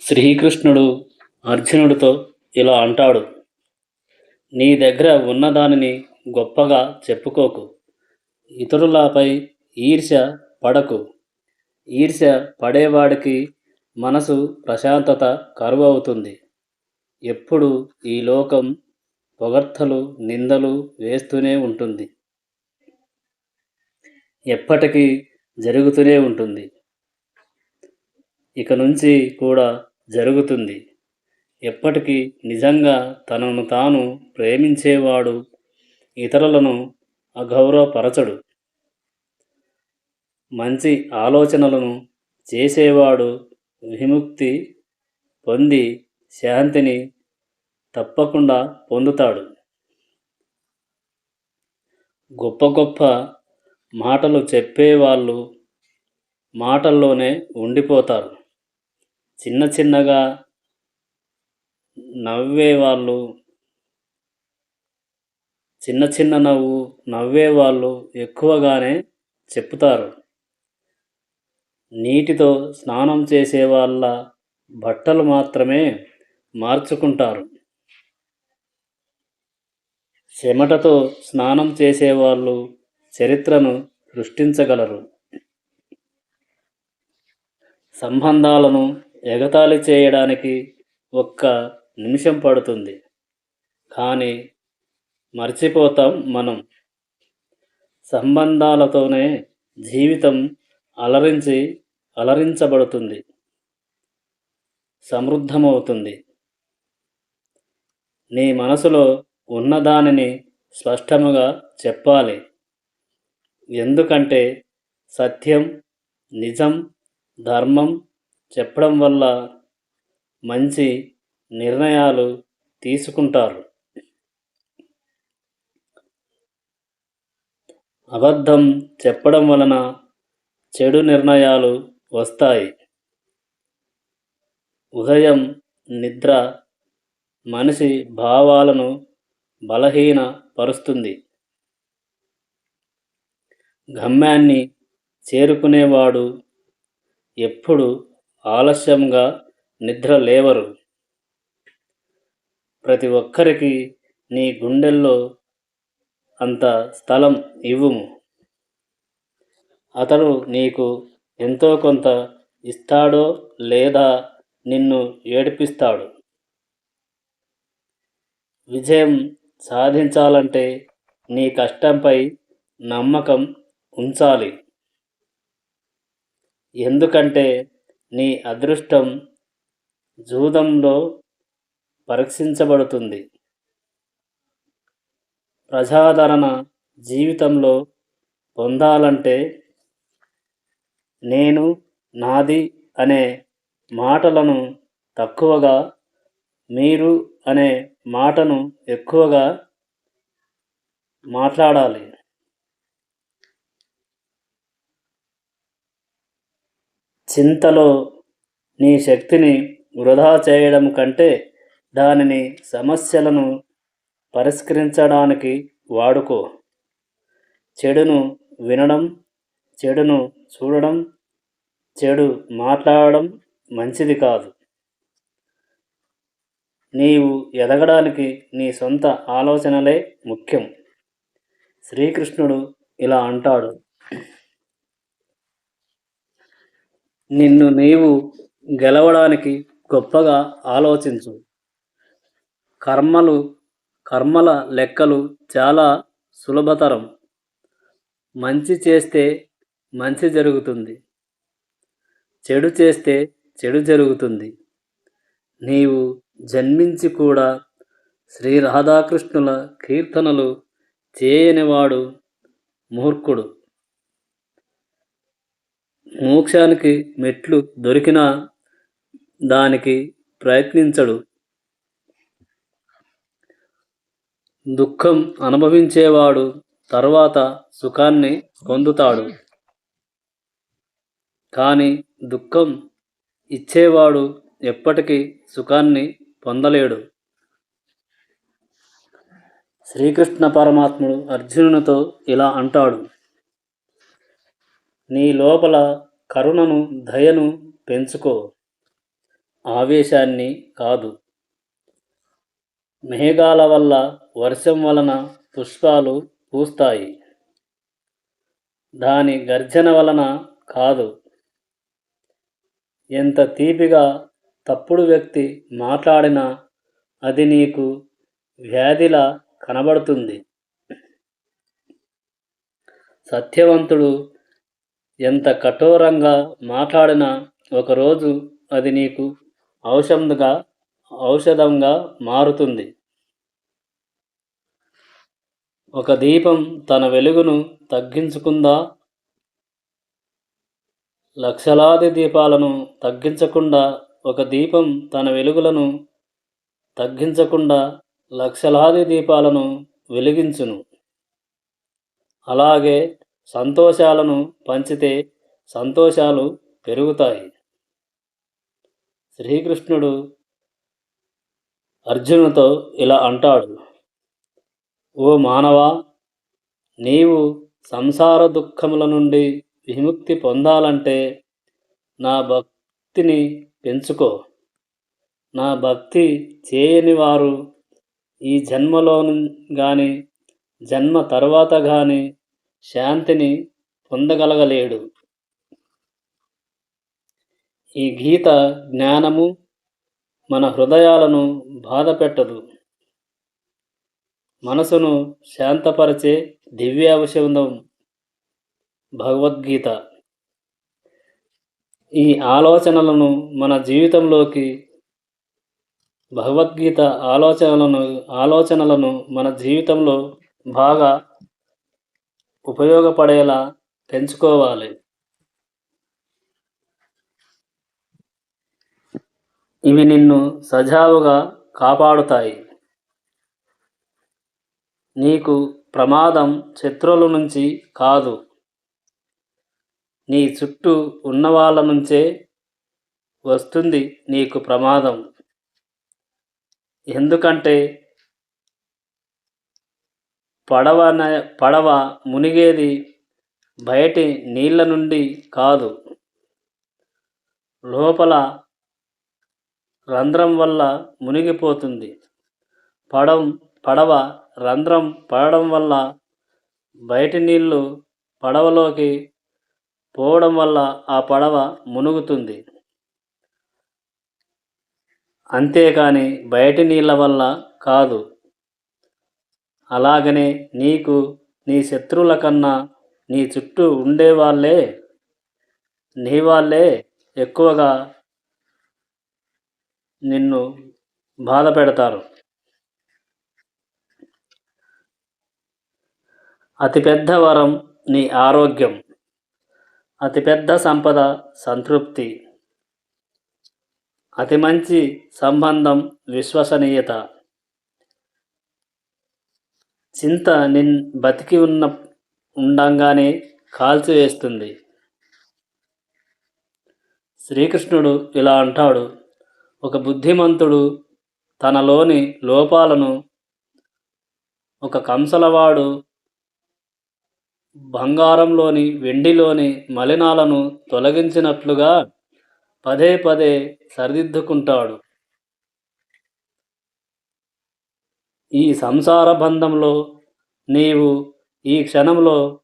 శ్రీకృష్ణుడు అర్జునుడితో ఇలా అంటాడు నీ దగ్గర ఉన్నదానిని గొప్పగా చెప్పుకోకు. ఇతరులపై ఈర్ష్య పడకు. ఈర్ష్య పడేవాడికి మనసు ప్రశాంతత కరువు అవుతుంది ఎప్పుడు ఈ లోకం పొగడ్తలు నిందలు వేస్తూనే ఉంటుంది. ఎప్పటికీ జరుగుతూనే ఉంటుంది. ఇక నుంచి కూడా జరుగుతుంది. ఎప్పటికీ నిజంగా తనను తాను ప్రేమించేవాడు ఇతరులను అగౌరవపరచడు. మంచి ఆలోచనలను చేసేవాడు విముక్తి పొంది శాంతిని తప్పకుండా పొందుతాడు. గొప్ప గొప్ప మాటలు చెప్పేవాళ్ళు మాటల్లోనే ఉండిపోతారు. చిన్న చిన్నగా నవ్వేవాళ్ళు చిన్న చిన్న నవ్వు నవ్వేవాళ్ళు ఎక్కువగానే చెప్తారు నీటితో స్నానం చేసే వాళ్ళ బట్టలు మాత్రమే మార్చుకుంటారు. చెమటతో స్నానం చేసేవాళ్ళు చరిత్రను సృష్టించగలరు. సంబంధాలను ఎగతాళి చేయడానికి ఒక్క నిమిషం పడుతుంది. కానీ మర్చిపోతాం మనం. సంబంధాలతోనే జీవితం అలరించి అలరించబడుతుంది. సమృద్ధమవుతుంది. నీ మనసులో ఉన్నదానిని స్పష్టముగా చెప్పాలి. ఎందుకంటే సత్యం నిజం ధర్మం చెప్పడం వల్ల మంచి నిర్ణయాలు తీసుకుంటారు. అబద్ధం చెప్పడం వలన చెడు నిర్ణయాలు వస్తాయి. ఉదయం నిద్ర మనిషి భావాలను బలహీన పరుస్తుంది గమ్యాన్ని చేరుకునేవాడు ఎప్పుడు ఆలస్యంగా నిద్ర లేవరు. ప్రతి ఒక్కరికి నీ గుండెల్లో అంత స్థలం ఇవ్వుము. అతడు నీకు ఎంతో కొంత ఇస్తాడో లేదా నిన్ను ఏడిపిస్తాడు. విజయం సాధించాలంటే నీ కష్టంపై నమ్మకం ఉంచాలి. ఎందుకంటే నీ అదృష్టం జూదంలో పరీక్షించబడుతుంది. ప్రజాదరణ జీవితంలో పొందాలంటే నేను నాది అనే మాటలను తక్కువగా మీరు అనే మాటను ఎక్కువగా మాట్లాడాలి. చింతలో నీ శక్తిని వృధా చేయడం కంటే దానిని సమస్యలను పరిష్కరించడానికి వాడుకో. చెడును వినడం చెడును చూడడం చెడు మాట్లాడడం మంచిది కాదు. నీవు ఎదగడానికి నీ సొంత ఆలోచనలే ముఖ్యం. శ్రీకృష్ణుడు ఇలా అంటాడు. నిన్ను నీవు గెలవడానికి గొప్పగా ఆలోచించు. కర్మలు కర్మల లెక్కలు చాలా సులభతరం. మంచి చేస్తే మంచి జరుగుతుంది. చెడు చేస్తే చెడు జరుగుతుంది. నీవు జన్మించి కూడా శ్రీ రాధాకృష్ణుల కీర్తనలు చేయనివాడు మూర్ఖుడు. మోక్షానికి మెట్లు దొరికినా దానికి ప్రయత్నించడు. దుఃఖం అనుభవించేవాడు తర్వాత సుఖాన్ని పొందుతాడు. కానీ దుఃఖం ఇచ్చేవాడు ఎప్పటికీ సుఖాన్ని పొందలేడు. శ్రీకృష్ణ పరమాత్ముడు అర్జునునితో ఇలా అంటాడు. నీ లోపల కరుణను దయను పెంచుకో. ఆవేశాన్ని కాదు. మేఘాల వల్ల వర్షం వలన పుష్పాలు పూస్తాయి. దాని గర్జన వలన కాదు. ఎంత తీపిగా తప్పుడు వ్యక్తి మాట్లాడినా అది నీకు వ్యాధిలా కనబడుతుంది. సత్యవంతుడు ఎంత కఠోరంగా మాట్లాడినా ఒకరోజు అది నీకు ఔషధంగా ఔషధంగా మారుతుంది. ఒక దీపం తన వెలుగును తగ్గించుకుందా? లక్షలాది దీపాలను తగ్గించకుండా ఒక దీపం తన వెలుగులను తగ్గించకుండా లక్షలాది దీపాలను వెలిగించును. అలాగే సంతోషాలను పంచితే సంతోషాలు పెరుగుతాయి. శ్రీకృష్ణుడు అర్జునుతో ఇలా అంటాడు ఓ మానవా నీవు సంసార దుఃఖముల నుండి విముక్తి పొందాలంటే నా భక్తిని పెంచుకో. నా భక్తి చేయని వారు ఈ జన్మలో కానీ జన్మ తర్వాత కానీ శాంతిని పొందగలగలేడు. ఈ గీత జ్ఞానము మన హృదయాలను బాధపెట్టదు. మనసును శాంతపరిచే దివ్య ఔషధం భగవద్గీత. ఈ ఆలోచనలను మన జీవితంలోకి భగవద్గీత ఆలోచనలను ఆలోచనలను మన జీవితంలో బాగా ఉపయోగపడేలా పెంచుకోవాలి. ఇవి నిన్ను సజావుగా కాపాడుతాయి. నీకు ప్రమాదం శత్రువుల నుంచి కాదు. నీ చుట్టూ ఉన్న వాళ్ళ నుంచే వస్తుంది నీకు ప్రమాదం. ఎందుకంటే పడవ పడవ మునిగేది బయటి నీళ్ళ నుండి కాదు. లోపల రంధ్రం వల్ల మునిగిపోతుంది. పడం పడవ రంధ్రం పడడం వల్ల బయటి నీళ్ళు పడవలోకి పోవడం వల్ల ఆ పడవ మునుగుతుంది. అంతేకాని బయటి నీళ్ళ వల్ల కాదు. అలాగనే నీకు నీ శత్రువుల కన్నా నీ చుట్టూ ఉండేవాళ్ళే. నీ వాళ్ళే ఎక్కువగా నిన్ను బాధ పెడతారు. అతిపెద్ద వరం నీ ఆరోగ్యం. అతిపెద్ద సంపద సంతృప్తి. అతి మంచి సంబంధం విశ్వసనీయత. చింత నిన్ బతికి ఉన్న ఉండంగానే కాల్చివేస్తుంది శ్రీకృష్ణుడు ఇలా అంటాడు ఒక బుద్ధిమంతుడు తనలోని లోపాలను ఒక కంసలవాడు బంగారంలోని వెండిలోని మలినాలను తొలగించినట్లుగా పదే పదే సరిదిద్దుకుంటాడు. ఈ సంసార బంధంలో నీవు ఈ క్షణంలో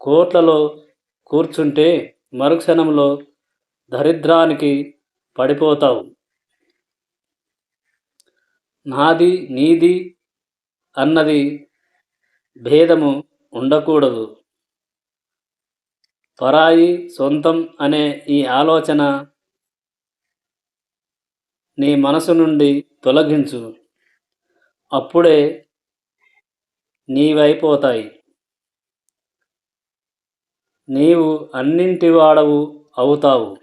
కోట్లలో కూర్చుంటే మరుక్షణంలో దరిద్రానికి పడిపోతావు. నాది నీది అన్నది భేదము ఉండకూడదు. పరాయి సొంతం అనే ఈ ఆలోచన నీ మనసు నుండి తొలగించు. అప్పుడే నీవైపోతాయి. నీవు అన్నింటి వాడవు అవుతావు.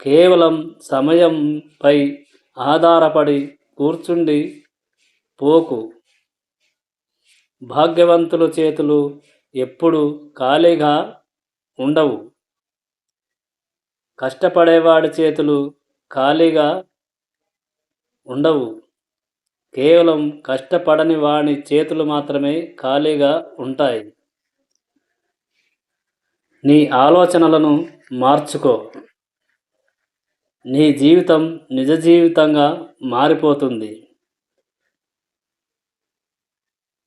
కేవలం సమయంపై ఆధారపడి కూర్చుండి పోకు. భాగ్యవంతుల చేతులు ఎప్పుడు ఖాళీగా ఉండవు. కష్టపడేవాడి చేతులు ఖాళీగా ఉండవు. కేవలం కష్టపడని వాని చేతులు మాత్రమే ఖాళీగా ఉంటాయి. నీ ఆలోచనలను మార్చుకో. నీ జీవితం నిజ జీవితంగా మారిపోతుంది.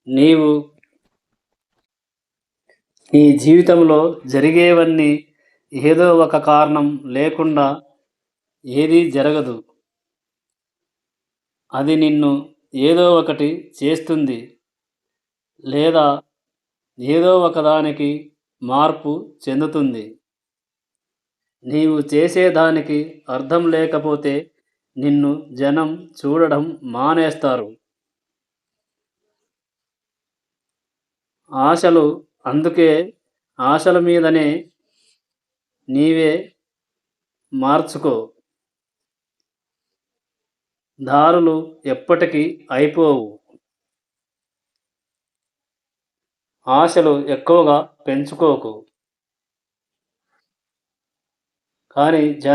నీవు నీ జీవితంలో జరిగేవన్నీ ఏదో ఒక కారణం లేకుండా ఏదీ జరగదు. అది నిన్ను ఏదో ఒకటి చేస్తుంది లేదా ఏదో ఒకదానికి మార్పు చెందుతుంది. నీవు చేసేదానికి అర్థం లేకపోతే నిన్ను జనం చూడడం మానేస్తారు. ఆశలు అందుకే ఆశల మీదనే నీవే మార్చుకో. దారులు ఎప్పటికీ అయిపోవు. ఆశలు ఎక్కువగా పెంచుకోకు. కానీ జన